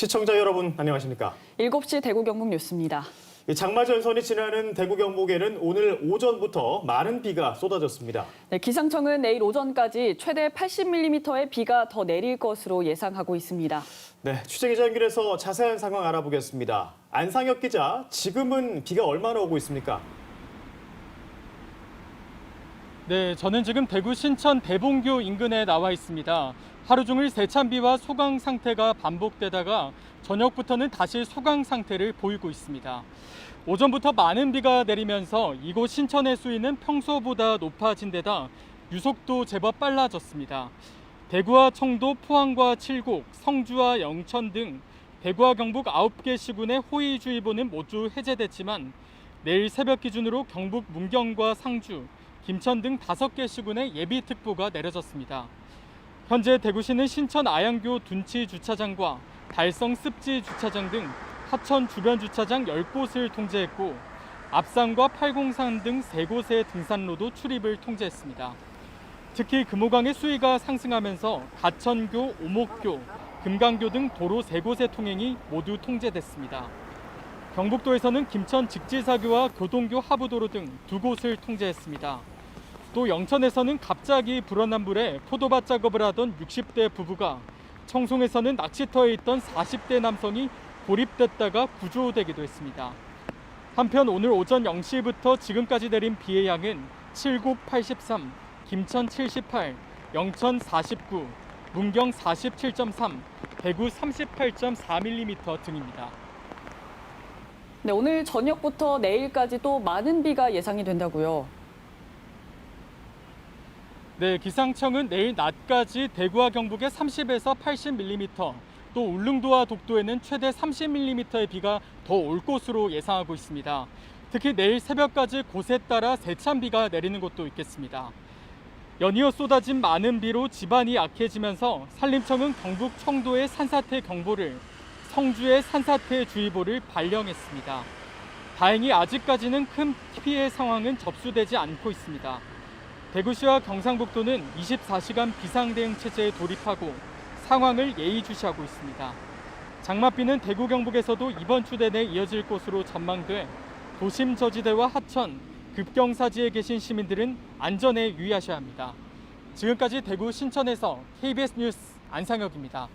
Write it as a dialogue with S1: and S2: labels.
S1: 시청자 여러분 안녕하십니까?
S2: 7시 대구 경북 뉴스입니다.
S1: 이 장마 전선이 지나는 대구 경북에는 오늘 오전부터 많은 비가 쏟아졌습니다.
S2: 네, 기상청은 내일 오전까지 최대 80mm의 비가 더 내릴 것으로 예상하고 있습니다.
S1: 네, 취재기자 연결해서 자세한 상황 알아보겠습니다. 안상혁 기자, 지금은 비가 얼마나 오고 있습니까?
S3: 네, 저는 지금 대구 신천 대봉교 인근에 나와 있습니다. 하루 종일 세찬비와 소강 상태가 반복되다가 저녁부터는 다시 소강 상태를 보이고 있습니다. 오전부터 많은 비가 내리면서 이곳 신천의 수위는 평소보다 높아진 데다 유속도 제법 빨라졌습니다. 대구와 청도, 포항과 칠곡, 성주와 영천 등 대구와 경북 9개 시군의 호위주의보는 모두 해제됐지만 내일 새벽 기준으로 경북 문경과 상주, 김천 등 5개 시군에 예비특보가 내려졌습니다. 현재 대구시는 신천 아양교 둔치 주차장과 달성 습지 주차장 등 하천 주변 주차장 10곳을 통제했고 압산과 팔공산 등 3곳의 등산로도 출입을 통제했습니다. 특히 금호강의 수위가 상승하면서 가천교, 오목교, 금강교 등 도로 3곳의 통행이 모두 통제됐습니다. 경북도에서는 김천 직지사교와 교동교 하부도로 등 두 곳을 통제했습니다. 또 영천에서는 갑자기 불어난 물에 포도밭 작업을 하던 60대 부부가 청송에서는 낚시터에 있던 40대 남성이 고립됐다가 구조되기도 했습니다. 한편 오늘 오전 0시부터 지금까지 내린 비의 양은 칠곡 83, 김천 78, 영천 49, 문경 47.3, 대구 38.4mm 등입니다.
S2: 네, 오늘 저녁부터 내일까지 또 많은 비가 예상이 된다고요.
S3: 네, 기상청은 내일 낮까지 대구와 경북에 30에서 80mm, 또 울릉도와 독도에는 최대 30mm의 비가 더 올 것으로 예상하고 있습니다. 특히 내일 새벽까지 곳에 따라 세찬 비가 내리는 곳도 있겠습니다. 연이어 쏟아진 많은 비로 지반이 약해지면서 산림청은 경북 청도의 산사태 경보를 성주의 산사태 주의보를 발령했습니다. 다행히 아직까지는 큰 피해 상황은 접수되지 않고 있습니다. 대구시와 경상북도는 24시간 비상대응 체제에 돌입하고 상황을 예의주시하고 있습니다. 장맛비는 대구 경북에서도 이번 주 내내 이어질 것으로 전망돼 도심 저지대와 하천, 급경사지에 계신 시민들은 안전에 유의하셔야 합니다. 지금까지 대구 신천에서 KBS 뉴스 안상혁입니다.